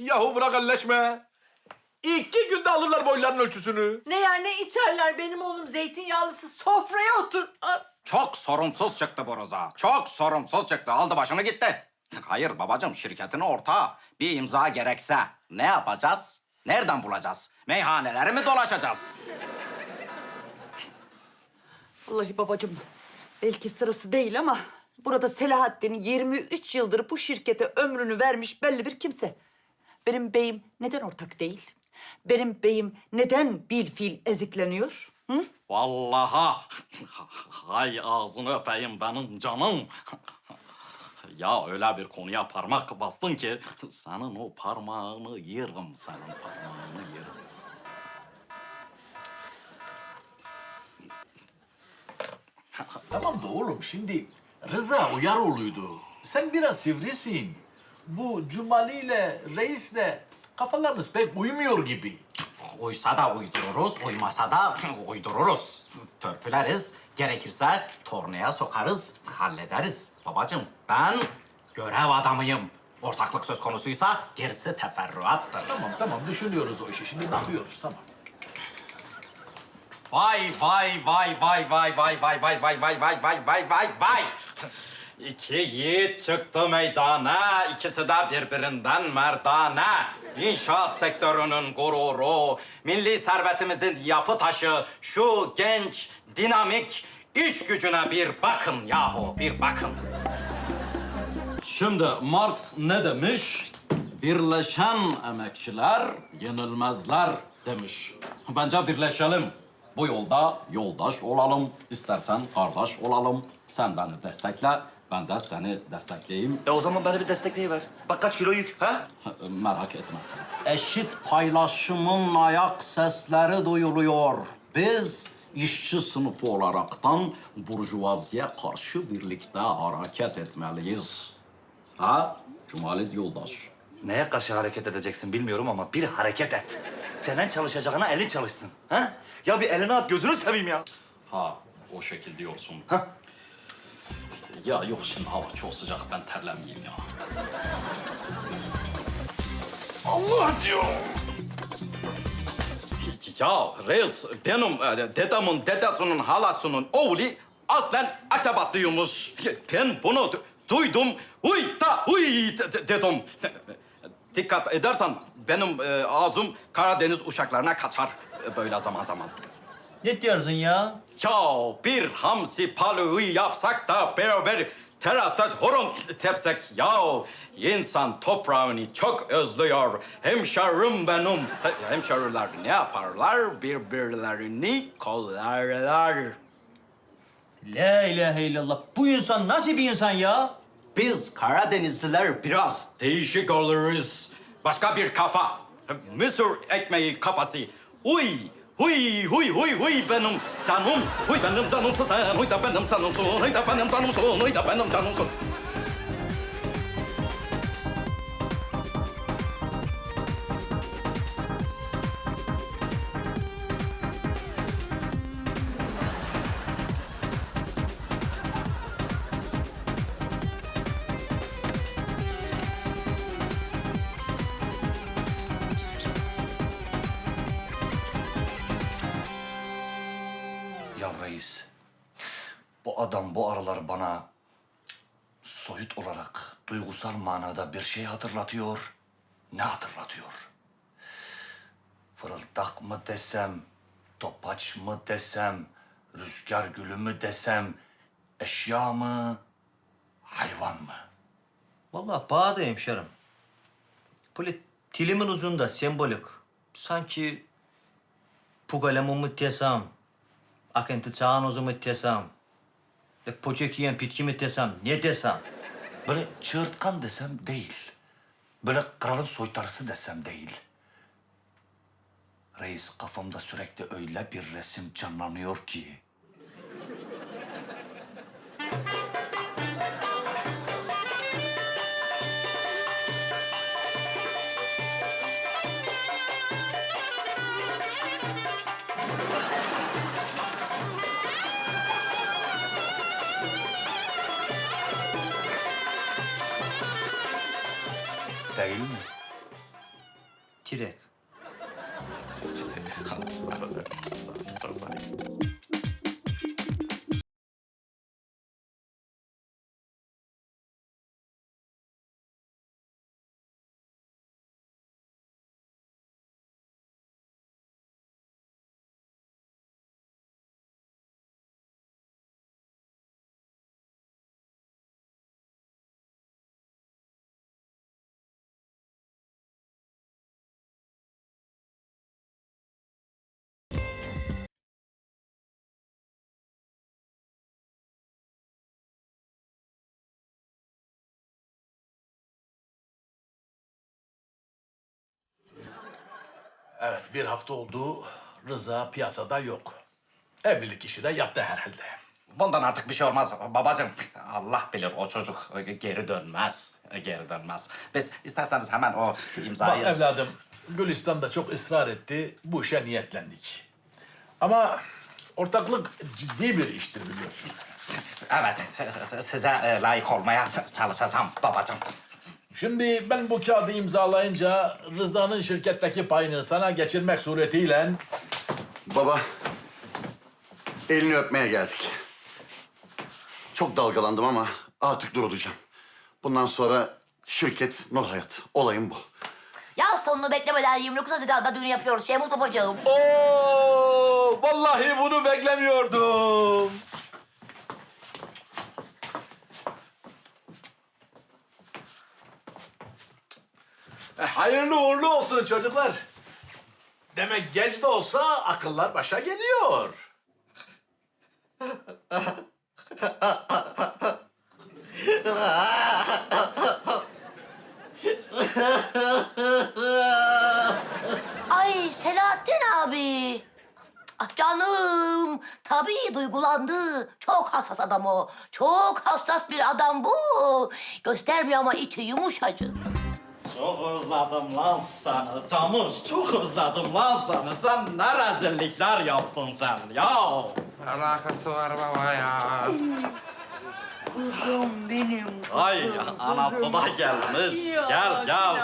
Yahu bırak elleşme. İki günde alırlar boyların ölçüsünü. Ne yer ne içerler benim oğlum zeytinyağlısı sofraya oturmaz. Çok sorumsuz çıktı bu Rıza. Çok sorumsuz çıktı. Aldı başını gitti. Hayır babacığım şirketin ortağı. Bir imza gerekse ne yapacağız? Nereden bulacağız? Meyhaneleri mi dolaşacağız? Vallahi babacığım belki sırası değil ama burada Selahattin 23 yıldır bu şirkete ömrünü vermiş belli bir kimse. Benim beyim neden ortak değil? Benim beyim neden bilfil ezikleniyor? Hı? Vallahi hay ağzını öpeyim benim canım. Ya öyle bir konuya parmak bastın ki senin o parmağını yerim senin parmağını yerim. Tamam da oğlum şimdi Rıza Uyaroğlu'ydu. Sen biraz sivrisin. Bu Cumali ile Reis'le kafalarınız pek uymuyor gibi. Uysa da uydururuz, uymasa da uydururuz. Törpüleriz, gerekirse tornaya sokarız, hallederiz. Babacığım ben görev adamıyım. Ortaklık söz konusuysa gerisi teferruattır. Tamam tamam düşünüyoruz o işi. Şimdi bakıyoruz tamam. Vay vay vay vay vay vay vay vay vay vay vay vay vay vay vay. İki yiğit çıktı meydana, ikisi de birbirinden merdane. İnşaat sektörünün gururu, milli servetimizin yapı taşı, şu genç, dinamik iş gücüne bir bakın yahu, bir bakın. Şimdi Marx ne demiş? Birleşen emekçiler yenilmezler demiş. Bence birleşelim. Bu yolda yoldaş olalım. İstersen kardeş olalım. Sen beni destekle, ben de seni destekleyeyim. E o zaman beni bir destekleyiver. Bak kaç kilo yük ha? Merak etme sen. Eşit paylaşımın ayak sesleri duyuluyor. Biz işçi sınıfı olaraktan burjuvaziye karşı birlikte hareket etmeliyiz. Ha? Cumali yoldaş. Neye karşı hareket edeceksin bilmiyorum ama bir hareket et. Çenen çalışacağına elin çalışsın. Ha? Ya bir elini at gözünü seveyim ya. Ha, o şekil diyorsun. Hah. Ya yok şimdi hava çok sıcak, ben terlemeyeyim ya. Allah diyor. Ya reis, benim e, dedemin dedesinin halasının oğlu aslen Akabatlıymış. Ben bunu du- duydum, huy da de- dedim. E, dikkat edersen benim e, ağzım Karadeniz uşaklarına kaçar e, böyle zaman zaman. Ne diyorsun ya? Ya bir hamsi paluğu yapsak da beraber terasta horon tepsek ya insan toprağını çok özlüyor. Hemşerim benim. He- Hemşeriler ne yaparlar? Birbirlerini kollarlar. La ilahe illallah. Bu insan nasıl bir insan ya? Biz Karadenizliler biraz değişik oluruz. Başka bir kafa. Mısır ekmeği kafası. Uy, huy, huy, huy, huy benim canım. Huy benim canımsın sen. Huy da benim canımsın. Huy da benim canımsın. Huy da benim canımsın. Ya reis, bu adam bu aralar bana soyut olarak duygusal manada bir şey hatırlatıyor. Ne hatırlatıyor? Fırıldak mı desem, topaç mı desem, rüzgar gülü mü desem, eşya mı, hayvan mı? Vallahi bana da hemşerim. Böyle dilimin uzunda sembolik. Sanki pugalemu mu desem, akıntı çağanozu mu desem, e, poçek yiyen bitki mi desem, ne desem? Böyle çığırtkan desem değil. Böyle kralın soytarısı desem değil. Reis kafamda sürekli öyle bir resim canlanıyor ki. Değil mi? Tirek. Evet bir hafta oldu Rıza piyasada yok. Evlilik işi de yattı herhalde. Bundan artık bir şey olmaz babacığım. Allah bilir o çocuk geri dönmez. Geri dönmez. Biz isterseniz hemen o Bak imzayı... evladım Gülistan da çok ısrar etti. Bu işe niyetlendik. Ama ortaklık ciddi bir iştir biliyorsun. Evet, size layık olmaya çalışacağım babacığım. Şimdi ben bu kağıdı imzalayınca Rıza'nın şirketteki payını sana geçirmek suretiyle Baba, elini öpmeye geldik. Çok dalgalandım ama artık durulacağım. Bundan sonra şirket Nur Hayat. Olayım bu. Ya sonunu beklemeden 29 Haziran'da düğünü yapıyoruz Şemus babacığım. Oo, vallahi bunu beklemiyordum. Hayırlı uğurlu olsun çocuklar. Demek geç de olsa akıllar başa geliyor. Ay Selahattin abi. Ah canım. Tabii duygulandı. Çok hassas adam o. Çok hassas bir adam bu. Göstermiyor ama içi yumuşacık. Çok özledim lan seni Camış. Çok özledim lan seni. Sen ne rezillikler yaptın sen ya. Alakası var baba ya. Kuzum benim. Ay anası da gelmiş. Gel gel.